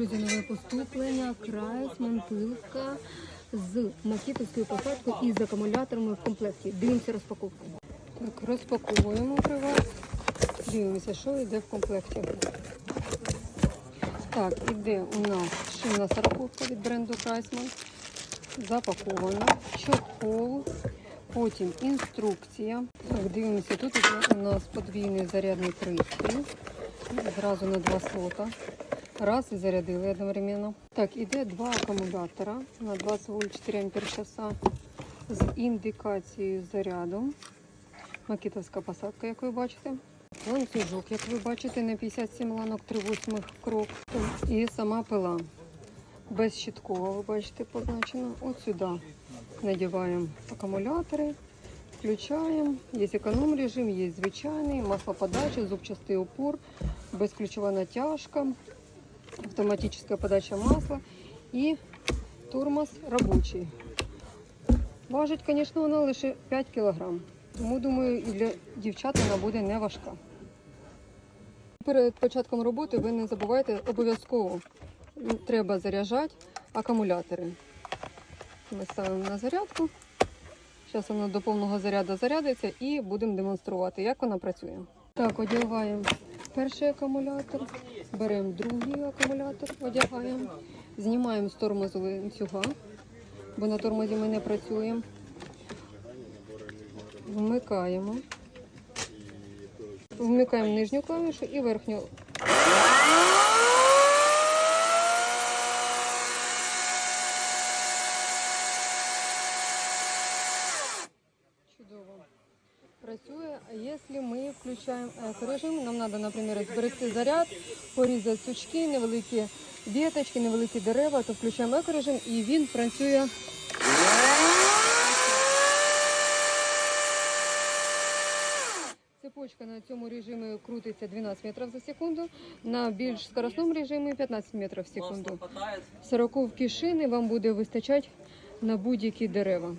Друзі, нове поступлення, крайсман, пилка з макітовською посадкою і з акумуляторами в комплекті. Дивимося розпаковку. Так, розпаковуємо при вас. Дивимося, що йде в комплекті. Так, іде у нас шинна сороковка від бренду Крайсман. Запакована. Чохол. Потім інструкція. Так, дивимося, тут у нас подвійний зарядний пристрій. Зразу на два слота. Раз і зарядили одновременно. Так, іде два акумулятора на 20 вольт 4 ампер часа з індикацією заряду. Макітовська посадка, як ви бачите. Ланцюжок, як ви бачите, на 57 ланок 3 восьмих крок. І сама пила. Без щиткова, ви бачите, позначено. От сюди надіваємо акумулятори, включаємо. Є економ режим, є звичайний, маслоподача, зубчастий упор, безключова натяжка, автоматическая подача масла і тормоз робочий. Важить, звісно, вона лише 5 кг. Тому, думаю, і для дівчат вона буде не важка. Перед початком роботи ви не забувайте обов'язково треба заряджати акумулятори. Ми ставимо на зарядку. Зараз вона до повного заряду зарядиться і будемо демонструвати, як вона працює. Так, одягаємо перший акумулятор, беремо другий акумулятор, одягаємо, знімаємо з тормозу ланцюга, бо на тормозі ми не працюємо. Вмикаємо. Вмикаємо нижню клавішу і верхню. Працює, а якщо ми включаємо екорежим, нам треба, наприклад, зберегти заряд, порізати сучки, невеликі віточки, невеликі дерева, то включаємо екорежим і він працює. Цепочка на цьому режимі крутиться 12 метрів за секунду, на більш скоростному режимі 15 метрів в секунду. 40 шини вам буде вистачати на будь-які дерева.